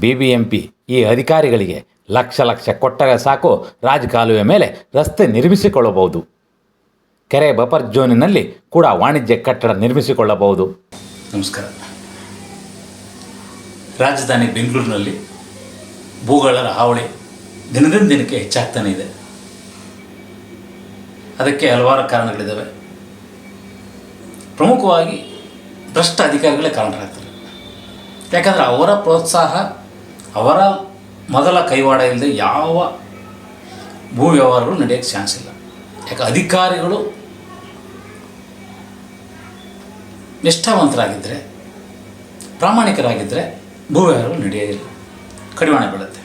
B B M P ಈ ಅಧಿಕಾರಿಗಳಿಗೆ ಲಕ್ಷ ಲಕ್ಷ ಕೊಟ್ಟರೆ ಸಾಕು ರಾಜಕಾಲುವೆ ಮೇಲೆ ರಸ್ತೆ ನಿರ್ಮಿಸಿಕೊಳ್ಳಬಹುದು. ಕೆರೆ ಬಫರ್ ಜೋನಿನಲ್ಲಿ ಕೂಡ ವಾಣಿಜ್ಯ ಕಟ್ಟಡ ನಿರ್ಮಿಸಿಕೊಳ್ಳಬಹುದು. ನಮಸ್ಕಾರ. ರಾಜಧಾನಿ ಬೆಂಗಳೂರಿನಲ್ಲಿ ಭೂಗಳರ ಹಾವಳಿ ದಿನದಿಂದ ದಿನಕ್ಕೆ ಹೆಚ್ಚಾಗ್ತಾನೆ ಇದೆ. ಅದಕ್ಕೆ ಹಲವಾರು ಕಾರಣಗಳಿದ್ದಾವೆ. ಪ್ರಮುಖವಾಗಿ ಭ್ರಷ್ಟ ಅಧಿಕಾರಿಗಳೇ ಕಾರಣರಾಗ್ತಾರೆ. ಯಾಕಂದರೆ ಅವರ ಪ್ರೋತ್ಸಾಹ ಅವರ ಮೊದಲ ಕೈವಾಡ ಇಲ್ಲದೆ ಯಾವ ಭೂ ವ್ಯವಹಾರಗಳು ನಡೆಯೋಕ್ಕೆ ಚಾನ್ಸ್ ಇಲ್ಲ. ಯಾಕೆ ಅಧಿಕಾರಿಗಳು ನಿಷ್ಠಾವಂತರಾಗಿದ್ದರೆ ಪ್ರಾಮಾಣಿಕರಾಗಿದ್ದರೆ ಭೂ ವ್ಯವಹಾರಗಳು ನಡೆಯೋದಿಲ್ಲ ಕಡಿವಾಣ ಬೀಳುತ್ತೆ.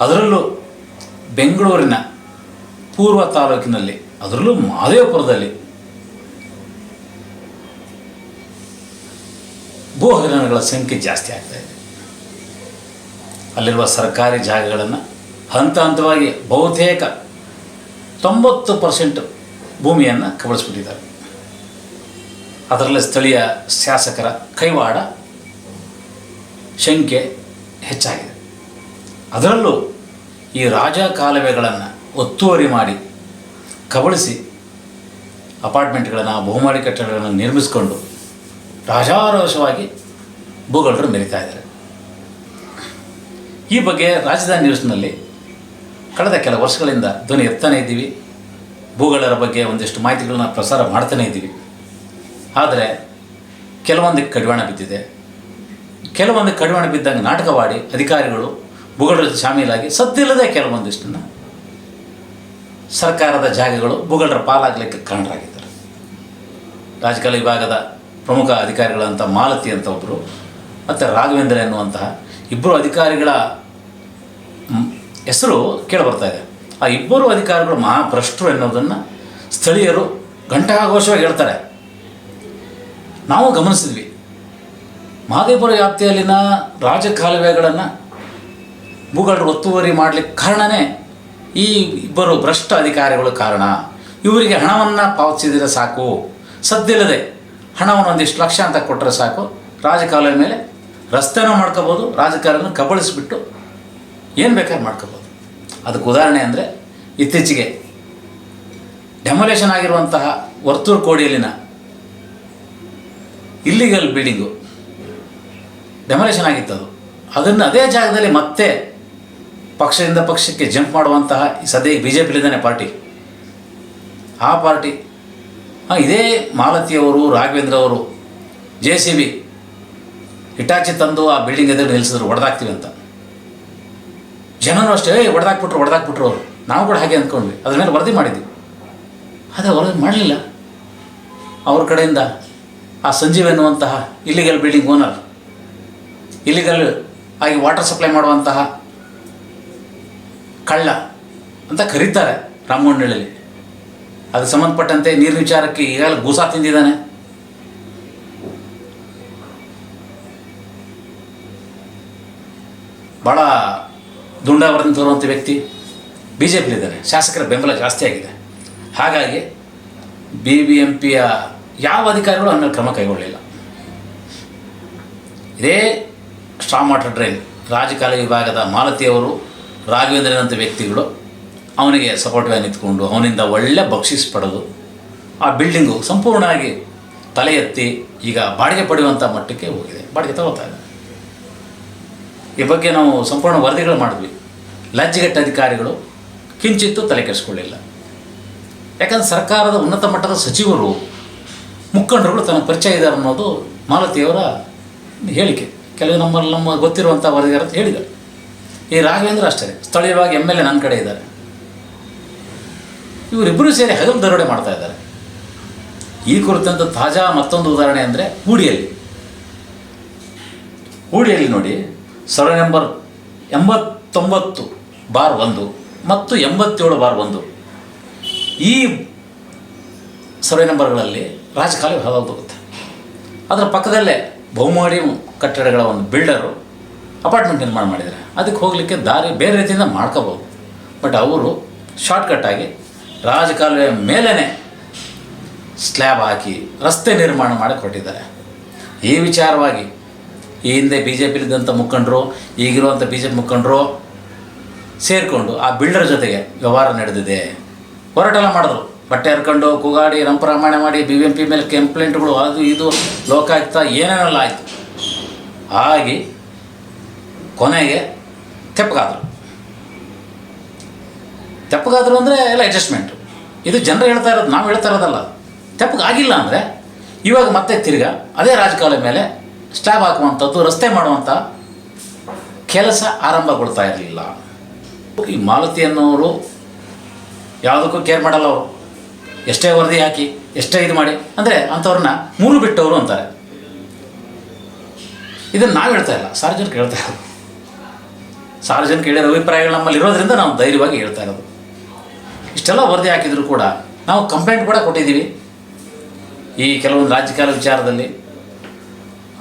ಅದರಲ್ಲೂ ಬೆಂಗಳೂರಿನ ಪೂರ್ವ ತಾಲೂಕಿನಲ್ಲಿ, ಅದರಲ್ಲೂ ಮಹದೇವಪುರದಲ್ಲಿ ಭೂ ಹಗರಣಗಳ ಸಂಖ್ಯೆ ಜಾಸ್ತಿ ಆಗ್ತಾಯಿದೆ ಅಲ್ಲಿರುವ ಸರ್ಕಾರಿ ಜಾಗಗಳನ್ನು ಹಂತ ಹಂತವಾಗಿ ಬಹುತೇಕ ತೊಂಬತ್ತು ಪರ್ಸೆಂಟ್ ಭೂಮಿಯನ್ನು ಕಬಳಿಸ್ಬಿಟ್ಟಿದ್ದಾರೆ. ಅದರಲ್ಲಿ ಸ್ಥಳೀಯ ಶಾಸಕರ ಕೈವಾಡ ಶಂಕೆ ಹೆಚ್ಚಾಗಿದೆ. ಅದರಲ್ಲೂ ಈ ರಾಜ ಕಾಲುವೆಗಳನ್ನು ಒತ್ತುವರಿ ಮಾಡಿ ಕಬಳಿಸಿ ಅಪಾರ್ಟ್ಮೆಂಟ್ಗಳನ್ನು ಬಹುಮಾಡಿ ಕಟ್ಟಡಗಳನ್ನು ನಿರ್ಮಿಸಿಕೊಂಡು ರಾಜಾರೋಷವಾಗಿ ಭೂಗಳರು ಮೆರಿತಾ ಇದ್ದಾರೆ. ಈ ಬಗ್ಗೆ ರಾಜಧಾನಿ ನ್ಯೂಸ್ನಲ್ಲಿ ಕಳೆದ ಕೆಲ ವರ್ಷಗಳಿಂದ ಧ್ವನಿ ಎತ್ತಾನೇ ಇದ್ದೀವಿ. ಭೂಗಳರ ಬಗ್ಗೆ ಒಂದಿಷ್ಟು ಮಾಹಿತಿಗಳನ್ನ ಪ್ರಸಾರ ಮಾಡ್ತಾನೇ ಇದ್ದೀವಿ. ಆದರೆ ಕೆಲವೊಂದಕ್ಕೆ ಕಡಿವಾಣ ಬಿದ್ದಿದೆ. ಕೆಲವೊಂದು ಕಡಿವಾಣ ಬಿದ್ದಂಗೆ ನಾಟಕವಾಡಿ ಅಧಿಕಾರಿಗಳು ಭೂಗಳ ಶಾಮೀಲಾಗಿ ಸದ್ದಿಲ್ಲದೆ ಕೆಲವೊಂದಿಷ್ಟನ್ನು ಸರ್ಕಾರದ ಜಾಗಗಳು ಭೂಗಳರ ಪಾಲಾಗಲಿಕ್ಕೆ ಕಾರಣರಾಗಿದ್ದಾರೆ. ರಾಜಕಾಲ ವಿಭಾಗದ ಪ್ರಮುಖ ಅಧಿಕಾರಿಗಳಂತ ಮಾಲತಿ ಅಂತ ಒಬ್ಬರು ಮತ್ತು ರಾಘವೇಂದ್ರ ಎನ್ನುವಂತಹ ಇಬ್ಬರು ಅಧಿಕಾರಿಗಳ ಹೆಸರು ಕೇಳಿಬರ್ತಾ ಇದೆ. ಆ ಇಬ್ಬರು ಅಧಿಕಾರಿಗಳು ಮಹಾಭ್ರಷ್ಟರು ಎನ್ನುವುದನ್ನು ಸ್ಥಳೀಯರು ಘಂಟಾಘೋಷವಾಗಿ ಹೇಳ್ತಾರೆ. ನಾವು ಗಮನಿಸಿದ್ವಿ. ಮಹದೇಪುರ ವ್ಯಾಪ್ತಿಯಲ್ಲಿನ ರಾಜಕಾಲುವೆಗಳನ್ನು ಭೂಗಳರು ಒತ್ತುವರಿ ಮಾಡಲಿಕ್ಕೆ ಕಾರಣವೇ ಈ ಇಬ್ಬರು ಭ್ರಷ್ಟ ಅಧಿಕಾರಿಗಳು ಕಾರಣ. ಇವರಿಗೆ ಹಣವನ್ನು ಪಾವತಿಸಿದರೆ ಸಾಕು. ಸದ್ದಿಲ್ಲದೆ ಹಣವನ್ನು ಒಂದಿಷ್ಟು ಲಕ್ಷ ಅಂತ ಕೊಟ್ಟರೆ ಸಾಕು. ರಾಜಕಾಲುವೆ ಮೇಲೆ ರಸ್ತೆನೂ ಮಾಡ್ಕೋಬೋದು ರಾಜಕಾರಣ ಕಬಳಿಸ್ಬಿಟ್ಟು ಏನು ಬೇಕಾದ್ರೂ ಮಾಡ್ಕೋಬೋದು. ಅದಕ್ಕೆ ಉದಾಹರಣೆ ಅಂದರೆ ಇತ್ತೀಚೆಗೆ ಡೆಮೊಲೇಷನ್ ಆಗಿರುವಂತಹ ವರ್ತೂರು ಕೋಡಿಯಲ್ಲಿನ ಇಲ್ಲಿಗಲ್ ಬಿಲ್ಡಿಂಗು ಡೆಮೊಲೇಷನ್ ಆಗಿತ್ತು ಅದು. ಅದನ್ನು ಅದೇ ಜಾಗದಲ್ಲಿ ಮತ್ತೆ ಪಕ್ಷದಿಂದ ಪಕ್ಷಕ್ಕೆ ಜಂಪ್ ಮಾಡುವಂತಹ ಸದ್ಯ ಬಿ ಜೆ ಪಿಲಿದ್ದಾನೆ ಪಾರ್ಟಿ. ಆ ಪಾರ್ಟಿ ಹಾಂ ಇದೇ ಮಾಲತಿಯವರು ರಾಘವೇಂದ್ರ ಅವರು, ಜೆ ಸಿ ಬಿ ಹಿಟಾಚಿ ತಂದು ಆ ಬಿಲ್ಡಿಂಗ್ ಎದುರು ನಿಲ್ಲಿಸಿದ್ರು ಹೊಡೆದಾಕ್ತೀವಿ ಅಂತ. ಜನನೂ ಅಷ್ಟೇ ಹೊಡೆದಾಕ್ಬಿಟ್ರು ಹೊಡೆದಾಕ್ಬಿಟ್ರು ಅವರು. ನಾವು ಕೂಡ ಹಾಗೆ ಅಂದ್ಕೊಂಡ್ವಿ. ಅದ್ರ ಮೇಲೆ ವರದಿ ಮಾಡಿದ್ವಿ. ಆದರೆ ವರದಿ ಮಾಡಲಿಲ್ಲ. ಅವ್ರ ಕಡೆಯಿಂದ ಆ ಸಂಜೀವ್ ಎನ್ನುವಂತಹ ಇಲ್ಲಿಗಲ್ ಬಿಲ್ಡಿಂಗ್ ಓನರ್ ಇಲ್ಲಿಗಲ್ ಆಗಿ ವಾಟರ್ ಸಪ್ಲೈ ಮಾಡುವಂತಹ ಕಳ್ಳ ಅಂತ ಕರೀತಾರೆ ರಾಮಗೊಂಡಳ್ಳಿ ಅದಕ್ಕೆ ಸಂಬಂಧಪಟ್ಟಂತೆ ನೀರಿನ ವಿಚಾರಕ್ಕೆ ಈಗಾಗಲೇ ಗೂಸಾ ತಿಂದಿದ್ದಾನೆ ದುಂಡಾವರದಿಂದ ತೋರುವಂಥ ವ್ಯಕ್ತಿ ಬಿ ಜೆ ಪಿಲಿದ್ದಾರೆ ಶಾಸಕರ ಬೆಂಬಲ ಜಾಸ್ತಿ ಆಗಿದೆ. ಹಾಗಾಗಿ ಬಿ ಬಿ ಎಂ ಪಿಯ ಯಾವ ಅಧಿಕಾರಿಗಳು ಅನ್ನೋ ಕ್ರಮ ಕೈಗೊಳ್ಳಲಿಲ್ಲ. ಇದೇ ಸ್ಟ್ರಾಂಗ್ ವಾಟರ್ ಡ್ರೈನ್, ರಾಜಕಾಲ ವಿಭಾಗದ ಮಾಲತಿಯವರು ರಾಘವೇಂದ್ರನಂಥ ವ್ಯಕ್ತಿಗಳು ಅವನಿಗೆ ಸಪೋರ್ಟ್ಗೆ ನಿಂತ್ಕೊಂಡು ಅವನಿಂದ ಒಳ್ಳೆ ಬಕ್ಷಿಸ್ ಪಡೆದು ಆ ಬಿಲ್ಡಿಂಗು ಸಂಪೂರ್ಣವಾಗಿ ತಲೆ ಎತ್ತಿ ಈಗ ಬಾಡಿಗೆ ಪಡೆಯುವಂಥ ಮಟ್ಟಕ್ಕೆ ಹೋಗಿದೆ. ಬಾಡಿಗೆ ತಗೋತಾ ಇದೆ ಈ ಬಗ್ಗೆ ನಾವು ಸಂಪೂರ್ಣ ವರದಿಗಳು ಮಾಡಿದ್ವಿ. ಲಜ್ಜೆಗೆಟ್ಟ ಅಧಿಕಾರಿಗಳು ಕಿಂಚಿತ್ತು ತಲೆ ಕೆಡಿಸ್ಕೊಳ್ಳಿಲ್ಲ. ಯಾಕಂದ್ರೆ ಸರ್ಕಾರದ ಉನ್ನತ ಮಟ್ಟದ ಸಚಿವರು ಮುಖಂಡರುಗಳು ತನ್ನ ಪರಿಚಯ ಇದ್ದಾರೆ ಅನ್ನೋದು ಮಾಲತಿಯವರ ಹೇಳಿಕೆ. ಕೆಲವು ನಮ್ಮಲ್ಲಿ ನಮ್ಮ ಗೊತ್ತಿರುವಂಥ ವರದಿಗಾರ ಹೇಳಿದ್ದಾರೆ. ಈ ರಾಘವೇಂದ್ರ ಅಷ್ಟೇ, ಸ್ಥಳೀಯವಾಗಿ ಎಂ ಎಲ್ ಎ ನನ್ನ ಕಡೆ ಇದ್ದಾರೆ. ಇವರಿಬ್ಬರೂ ಸೇರಿ ಹಗಲು ದರೋಡೆ ಮಾಡ್ತಾ ಇದ್ದಾರೆ. ಈ ಕುರಿತಂತ ತಾಜಾ ಮತ್ತೊಂದು ಉದಾಹರಣೆ ಅಂದರೆ ಹೂಡಿಯಲ್ಲಿ. ಹೂಡಿಯಲ್ಲಿ ನೋಡಿ ಸರ್ವೆ ನಂಬರ್ ಎಂಬತ್ತೊಂಬತ್ತು, ಬಾರ್ ಒಂದು ಮತ್ತು ಎಂಬತ್ತೇಳು, ಬಾರ್ ಒಂದು. ಈ ಸರ್ವೆ ನಂಬರ್ಗಳಲ್ಲಿ ರಾಜಕಾಲುವೆ ಹೋಗುತ್ತೆ ಅದರ ಪಕ್ಕದಲ್ಲೇ ಬಹುಮಹಡಿ ಕಟ್ಟಡಗಳ ಒಂದು ಬಿಲ್ಡರು ಅಪಾರ್ಟ್ಮೆಂಟ್ ನಿರ್ಮಾಣ ಮಾಡಿದರೆ ಅದಕ್ಕೆ ಹೋಗಲಿಕ್ಕೆ ದಾರಿ ಬೇರೆ ರೀತಿಯಿಂದ ಮಾಡ್ಕೋಬೋದು ಬಟ್ ಅವರು ಶಾರ್ಟ್ಕಟ್ಟಾಗಿ ರಾಜಕಾಲುವೆ ಮೇಲೇ ಸ್ಲ್ಯಾಬ್ ಹಾಕಿ ರಸ್ತೆ ನಿರ್ಮಾಣ ಮಾಡಿ ಕೊಟ್ಟಿದ್ದಾರೆ. ಈ ವಿಚಾರವಾಗಿ ಈ ಹಿಂದೆ ಬಿ ಜೆ ಪಿಲಿದ್ದಂಥ ಮುಖಂಡರು ಈಗಿರುವಂಥ ಬಿ ಜೆ ಪಿ ಮುಖಂಡರು ಸೇರಿಕೊಂಡು ಆ ಬಿಲ್ಡರ್ ಜೊತೆಗೆ ವ್ಯವಹಾರ ನಡೆದಿದೆ. ಹೋರಾಟೆಲ್ಲ ಮಾಡಿದ್ರು. ಬಟ್ಟೆ ಹರ್ಕೊಂಡು ಕೂಗಾಡಿ ರಂಪರಾಮಾಯಣ ಮಾಡಿ ಬಿ ಎಂ ಪಿ ಮೇಲೆ ಕಂಪ್ಲೇಂಟ್ಗಳು ಅದು ಇದು, ಲೋಕಾಯುಕ್ತ ಏನೇನೆಲ್ಲ ಆಯಿತು. ಆಗಿ ಕೊನೆಗೆ ತೆಪ್ಪಗಾದರು. ತೆಪ್ಪಗಾದರು ಅಂದರೆ ಎಲ್ಲ ಅಡ್ಜಸ್ಟ್ಮೆಂಟು ಇದು ಜನರು ಹೇಳ್ತಾ ಇರೋದು, ನಾವು ಹೇಳ್ತಾ ಇರೋದಲ್ಲ. ತೆಪ್ಪಗಾಗಿಲ್ಲ ಅಂದರೆ ಇವಾಗ ಮತ್ತೆ ತಿರ್ಗಾ ಅದೇ ರಾಜಕಾಲ ಮೇಲೆ ಸ್ಲ್ಯಾಬ್ ಹಾಕುವಂಥದ್ದು, ರಸ್ತೆ ಮಾಡುವಂಥ ಕೆಲಸ ಆರಂಭಗೊಳ್ತಾ ಇರಲಿಲ್ಲ. ಈ ಮಾಲತಿ ಅನ್ನೋರು ಯಾವುದಕ್ಕೂ ಕೇರ್ ಮಾಡಲ್ಲ ಅವರು. ಎಷ್ಟೇ ವರದಿ ಹಾಕಿ, ಎಷ್ಟೇ ಇದು ಮಾಡಿ, ಅಂದರೆ ಅಂಥವ್ರನ್ನ ಮೂರು ಬಿಟ್ಟವರು ಅಂತಾರೆ. ಇದನ್ನು ನಾವು ಹೇಳ್ತಾ ಇಲ್ಲ ಸಾರ್ವಜನಿಕ ಹೇಳ್ತಾ ಇರೋದು. ಸಾರ್ವಜನಿಕ ಹೇಳಿದ ಅಭಿಪ್ರಾಯಗಳು ನಮ್ಮಲ್ಲಿ ಇರೋದ್ರಿಂದ ನಾವು ಧೈರ್ಯವಾಗಿ ಹೇಳ್ತಾ ಇರೋದು. ಇಷ್ಟೆಲ್ಲ ವರದಿ ಹಾಕಿದರೂ ಕೂಡ ನಾವು ಕಂಪ್ಲೇಂಟ್ ಕೂಡ ಕೊಟ್ಟಿದ್ದೀವಿ. ಈ ಕೆಲವೊಂದು ರಾಜಕೀಯ ವಿಚಾರದಲ್ಲಿ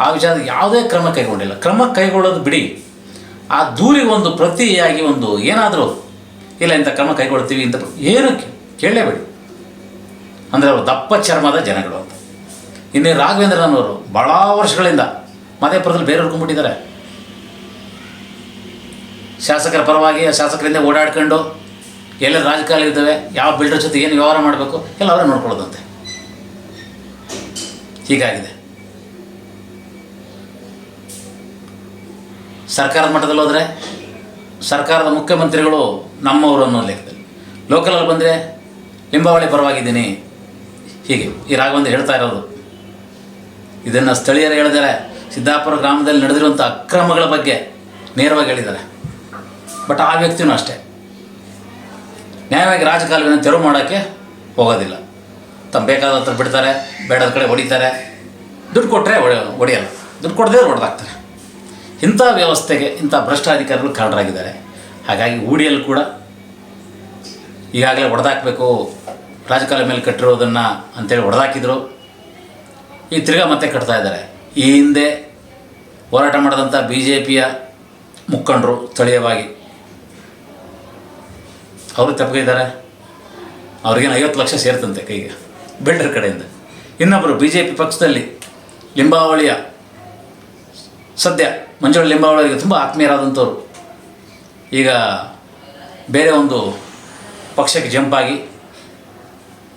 ಆ ವಿಚಾರ ಯಾವುದೇ ಕ್ರಮ ಕೈಗೊಂಡಿಲ್ಲ. ಕ್ರಮ ಕೈಗೊಳ್ಳೋದು ಬಿಡಿ. ಆ ದೂರಿಗೆ ಒಂದು ಪ್ರತಿಯಾಗಿ ಒಂದು ಏನಾದರೂ, ಇಲ್ಲ ಇಂಥ ಕ್ರಮ ಕೈಗೊಳ್ತೀವಿ ಇಂಥ ಕೇಳಲೇ ಕೇಳಲೇಬೇಡಿ. ಅಂದರೆ ಅವರು ದಪ್ಪ ಚರ್ಮದ ಜನಗಳು ಅಂತ. ಇನ್ನೇ ರಾಘವೇಂದ್ರನವರು ಭಾಳ ವರ್ಷಗಳಿಂದ ಮಧೇಪುರದಲ್ಲಿ ಬೇರೆ ಹುಡ್ಕೊಂಡ್ಬಿಟ್ಟಿದ್ದಾರೆ ಶಾಸಕರ ಪರವಾಗಿ ಶಾಸಕರಿಂದ ಓಡಾಡ್ಕೊಂಡು ಎಲ್ಲ ರಾಜಕಾಲ ಇದ್ದಾವೆ, ಯಾವ ಬಿಲ್ಡರ್ ಜೊತೆ ಏನು ವ್ಯವಹಾರ ಮಾಡಬೇಕು, ಎಲ್ಲ ಅವರೇ ನೋಡ್ಕೊಳ್ಳೋದಂತೆ. ಹೀಗಾಗಿದೆ. ಸರ್ಕಾರದ ಮಟ್ಟದಲ್ಲಿ ಹೋದರೆ ಸರ್ಕಾರದ ಮುಖ್ಯಮಂತ್ರಿಗಳು ನಮ್ಮವರು ಅನ್ನೋ ಲೆಕ್ಕದಲ್ಲಿ. ಲೋಕಲಲ್ಲಿ ಬಂದರೆ ಲಿಂಬಾವಳಿ ಪರವಾಗಿದ್ದೀನಿ. ಹೀಗೆ ಈ ರಾಘವೇಂದ್ರ ಹೇಳ್ತಾ ಇರೋದು. ಇದನ್ನು ಸ್ಥಳೀಯರು ಹೇಳಿದರೆ ಸಿದ್ದಾಪುರ ಗ್ರಾಮದಲ್ಲಿ ನಡೆದಿರುವಂಥ ಅಕ್ರಮಗಳ ಬಗ್ಗೆ ನೇರವಾಗಿ ಹೇಳಿದ್ದಾರೆ. ಬಟ್ ಆ ವ್ಯಕ್ತಿಯೂ ಅಷ್ಟೇ. ನ್ಯಾಯವಾಗಿ ರಾಜಕಾಲುವಿನ ತೆರವು ಮಾಡೋಕ್ಕೆ ಹೋಗೋದಿಲ್ಲ. ತಮ್ಮ ಬೇಕಾದ ಹತ್ರ ಬಿಡ್ತಾರೆ, ಬೇಡದ ಕಡೆ ಹೊಡಿತಾರೆ. ದುಡ್ಡು ಕೊಟ್ಟರೆ ಹೊಡೆಯಲ್ಲ. ದುಡ್ಡು ಕೊಡದೇ ಹೊಡೆದಾಕ್ತಾರೆ ಇಂಥ ವ್ಯವಸ್ಥೆಗೆ ಇಂಥ ಭ್ರಷ್ಟ ಅಧಿಕಾರಿಗಳು ಕಾರಣರಾಗಿದ್ದಾರೆ. ಹಾಗಾಗಿ ಊಡಿಯಲ್ಲಿ ಕೂಡ ಈಗಾಗಲೇ ಹೊಡೆದಾಕಬೇಕು. ರಾಜಕಾಲ ಮೇಲೆ ಕಟ್ಟಿರೋದನ್ನು ಅಂತೇಳಿ ಹೊಡೆದಾಕಿದ್ರು. ಈ ತಿರ್ಗಾ ಮತ್ತೆ ಕಟ್ತಾ ಇದ್ದಾರೆ. ಈ ಹಿಂದೆ ಹೋರಾಟ ಮಾಡಿದಂಥ ಬಿ ಜೆ ಪಿಯ ಮುಖಂಡರು ಸ್ಥಳೀಯವಾಗಿ. ಅವರು ತಪ್ಪಿದ್ದಾರೆ ಅವ್ರಿಗೇನು ಐವತ್ತು ಲಕ್ಷ ಸೇರ್ತಂತೆ ಕೈಗೆ, ಬಿಲ್ಡರ್ ಕಡೆಯಿಂದ. ಇನ್ನೊಬ್ಬರು ಬಿ ಜೆ ಪಿ ಪಕ್ಷದಲ್ಲಿ ಲಿಂಬಾವಳಿಯ ಸದ್ಯ ಮಂಜುಳ ಲಿಂಬಾವಳಿಗೆ ತುಂಬ ಆತ್ಮೀಯರಾದಂಥವ್ರು. ಈಗ ಬೇರೆ ಒಂದು ಪಕ್ಷಕ್ಕೆ ಜಂಪ್ ಆಗಿ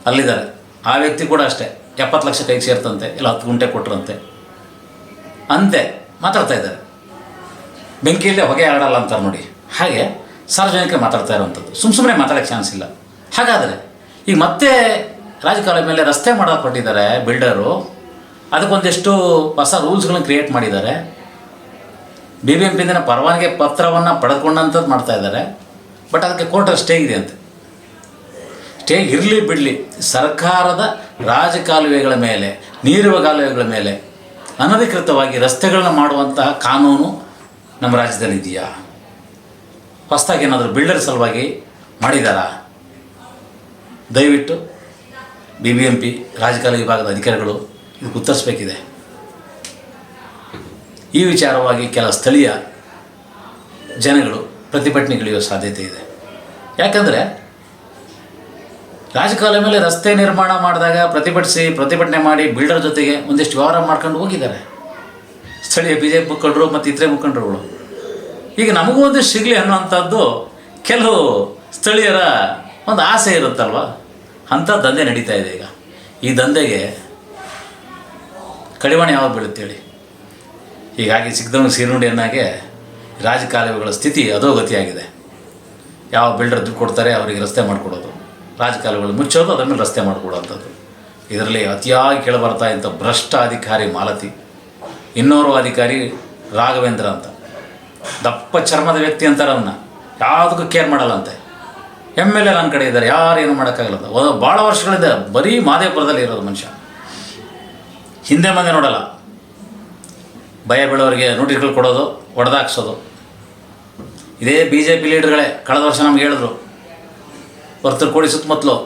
ಅಲ್ಲಿದ್ದಾರೆ. ಆ ವ್ಯಕ್ತಿ ಕೂಡ ಅಷ್ಟೇ. ಎಪ್ಪತ್ತು ಲಕ್ಷ ಕೈಗೆ ಸೇರ್ತಂತೆ, ಇಲ್ಲ ಹತ್ತು ಗುಂಟೆ ಕೊಟ್ಟರಂತೆ ಅಂತೆ ಮಾತಾಡ್ತಾ ಇದ್ದಾರೆ. ಬೆಂಕಿಯಲ್ಲೇ ಹೊಗೆ ಆಡಲ್ಲ ಅಂತಾರೆ ನೋಡಿ. ಹಾಗೆ ಸಾರ್ವಜನಿಕರು ಮಾತಾಡ್ತಾ ಇರುವಂಥದ್ದು. ಸುಮ್ಮ ಸುಮ್ಮನೆ ಮಾತಾಡೋಕ್ಕೆ ಚಾನ್ಸ್ ಇಲ್ಲ. ಹಾಗಾದರೆ ಈಗ ಮತ್ತೆ ರಾಜಕಾಲ ಮೇಲೆ ರಸ್ತೆ ಮಾಡೋಕೆ ಕೊಟ್ಟಿದ್ದಾರೆ ಬಿಲ್ಡರು. ಅದಕ್ಕೊಂದಿಷ್ಟು ಹೊಸ ರೂಲ್ಸ್ಗಳನ್ನ ಕ್ರಿಯೇಟ್ ಮಾಡಿದ್ದಾರೆ. ಬಿ ಬಿ ಎಂ ಪಿಂದಿನ ಪರವಾನಗಿ ಪತ್ರವನ್ನು ಪಡೆದುಕೊಂಡಂಥದ್ದು ಮಾಡ್ತಾ ಇದ್ದಾರೆ ಬಟ್ ಅದಕ್ಕೆ ಕೋರ್ಟಲ್ಲಿ ಸ್ಟೇ ಇದೆ ಅಂತ. ಸ್ಟೇ ಇರಲಿ ಬಿಡಲಿ, ಸರ್ಕಾರದ ರಾಜಕಾಲುವೆಗಳ ಮೇಲೆ, ನೀರುವ ಕಾಲುವೆಗಳ ಮೇಲೆ ಅನಧಿಕೃತವಾಗಿ ರಸ್ತೆಗಳನ್ನ ಮಾಡುವಂತಹ ಕಾನೂನು ನಮ್ಮ ರಾಜ್ಯದಲ್ಲಿ ಇದೆಯಾ? ಹೊಸದಾಗಿ ಏನಾದರೂ ಬಿಲ್ಡರ್ ಸಲುವಾಗಿ ಮಾಡಿದಾರಾ? ದಯವಿಟ್ಟು ಬಿ ಬಿ ಎಂ ಪಿ ರಾಜಕಾಲ ವಿಭಾಗದ ಅಧಿಕಾರಿಗಳು ಇದಕ್ಕೆ ಉತ್ತರಿಸಬೇಕಿದೆ. ಈ ವಿಚಾರವಾಗಿ ಕೆಲ ಸ್ಥಳೀಯ ಜನಗಳು ಪ್ರತಿಭಟನೆಗಿಳಿಯುವ ಸಾಧ್ಯತೆ ಇದೆ. ಯಾಕಂದರೆ ರಾಜಕಾಲ ಮೇಲೆ ರಸ್ತೆ ನಿರ್ಮಾಣ ಮಾಡಿದಾಗ ಪ್ರತಿಭಟಿಸಿ ಪ್ರತಿಭಟನೆ ಮಾಡಿ ಬಿಲ್ಡರ್ ಜೊತೆಗೆ ಒಂದಿಷ್ಟು ವ್ಯವಹಾರ ಮಾಡ್ಕೊಂಡು ಹೋಗಿದ್ದಾರೆ. ಸ್ಥಳೀಯ ಬಿ ಜೆ ಪಿ ಮುಖಂಡರು ಮತ್ತು ಇತರೆ ಮುಖಂಡರುಗಳು. ಈಗ ನಮಗೂ ಒಂದಿಷ್ಟು ಸಿಗಲಿ ಅನ್ನುವಂಥದ್ದು ಕೆಲವು ಸ್ಥಳೀಯರ ಒಂದು ಆಸೆ ಇರುತ್ತಲ್ವ? ಅಂಥ ದಂಧೆ ನಡೀತಾ ಇದೆ ಈಗ. ಈ ದಂಧೆಗೆ ಕಡಿವಾಣ ಯಾವಾಗ ಬೀಳುತ್ತೇಳಿ ಹೀಗಾಗಿ ಸಿಗ್ದವನು ಸೀರುಂಡಿಯನ್ನಾಗೆ ರಾಜಕಾಲುವೆಗಳ ಸ್ಥಿತಿ ಅಧೋಗತಿಯಾಗಿದೆ. ಯಾವ ಬಿಲ್ಡರ್ ದುಡ್ಡು ಕೊಡ್ತಾರೆ ಅವರಿಗೆ ರಸ್ತೆ ಮಾಡಿಕೊಡೋದು. ರಾಜಕಾಲುವೆಗಳು ಮುಚ್ಚೋದು ಅದರ ಮೇಲೆ ರಸ್ತೆ ಮಾಡಿಕೊಡೋವಂಥದ್ದು. ಇದರಲ್ಲಿ ಅತಿಯಾಗಿ ಕೇಳಬರ್ತಾ ಇಂಥ ಭ್ರಷ್ಟ ಅಧಿಕಾರಿ ಮಾಲತಿ, ಇನ್ನೋರ್ವ ಅಧಿಕಾರಿ ರಾಘವೇಂದ್ರ ಅಂತ. ದಪ್ಪ ಚರ್ಮದ ವ್ಯಕ್ತಿ ಅಂತಾರೆ ಅವನ್ನ ಯಾವುದಕ್ಕೂ ಕೇರ್ ಮಾಡಲ್ಲಂತೆ. ಎಂ ಎಲ್ ಎ ನನ್ನ ಕಡೆ ಇದ್ದಾರೆ, ಯಾರು ಏನು ಮಾಡೋಕ್ಕಾಗಲ್ಲ. ಭಾಳ ವರ್ಷಗಳಿಂದ ಬರೀ ಮಾದೇಪುರದಲ್ಲಿ ಇರೋದು ಮನುಷ್ಯ. ಹಿಂದೆ ಮುಂದೆ ನೋಡಲ್ಲ. ಭಯ ಬೀಳೋರಿಗೆ ನೋಟಿಸ್ಗಳು ಕೊಡೋದು ಹೊಡೆದಾಕ್ಸೋದು ಇದೇ ಬಿ ಜೆ ಪಿ ಲೀಡರ್ಗಳೇ ಕಳೆದ ವರ್ಷ ನಮ್ಗೆ ಹೇಳಿದ್ರು. ವರ್ತರು ಕೋಡಿ ಸುತ್ತಮುತ್ತಲು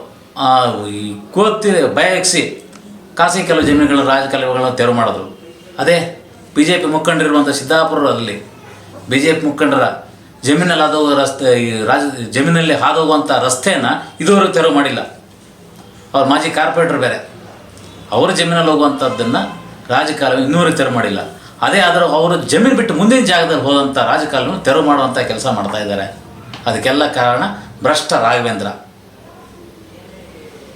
ಈ ಕೋತಿ ಭಯ ಎಕ್ಸಿ, ಖಾಸಗಿ ಕೆಲವು ಜಮೀನುಗಳ ರಾಜಕಾಲುವೆಗಳನ್ನ ತೆರವು ಮಾಡಿದ್ರು. ಅದೇ ಬಿ ಜೆ ಪಿ ಮುಖಂಡರಿರುವಂಥ ಸಿದ್ದಾಪುರದಲ್ಲಿ ಬಿ ಜೆ ಪಿ ಮುಖಂಡರ ಜಮೀನಲ್ಲಿ ಹಾದೋಗೋ ರಸ್ತೆ, ಈ ರಾಜ, ಜಮೀನಲ್ಲಿ ಹಾದೋಗುವಂಥ ರಸ್ತೆಯನ್ನು ಇದುವರೆಗೂ ತೆರವು ಮಾಡಿಲ್ಲ. ಅವ್ರ ಮಾಜಿ ಕಾರ್ಪೊರೇಟರ್ ಬೇರೆ. ಅವರ ಜಮೀನಲ್ಲಿ ಹೋಗುವಂಥದ್ದನ್ನು ರಾಜಕಾಲುವೆ ಇನ್ನೂವರೆಗೆ ತೆರವು ಮಾಡಿಲ್ಲ. ಅದೇ ಆದರೂ ಅವರು ಜಮೀನು ಬಿಟ್ಟು ಮುಂದಿನ ಜಾಗದಲ್ಲಿ ಹೋದಂಥ ರಾಜಕಾಲನ್ನು ತೆರವು ಮಾಡುವಂಥ ಕೆಲಸ ಮಾಡ್ತಾ ಇದ್ದಾರೆ. ಅದಕ್ಕೆಲ್ಲ ಕಾರಣ ಭ್ರಷ್ಟ ರಾಘವೇಂದ್ರ.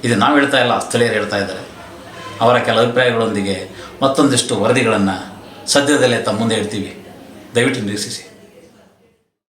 ಇದು ನಾವು ಹೇಳ್ತಾ ಇಲ್ಲ, ಸ್ಥಳೀಯರು ಹೇಳ್ತಾ ಇದ್ದಾರೆ. ಅವರ ಕೆಲ ಅಭಿಪ್ರಾಯಗಳೊಂದಿಗೆ ಮತ್ತೊಂದಿಷ್ಟು ವರದಿಗಳನ್ನು ಸದ್ಯದಲ್ಲೇ ತಮ್ಮ ಮುಂದೆ ಇಡ್ತೀವಿ ದಯವಿಟ್ಟು ನಿರೀಕ್ಷಿಸಿ.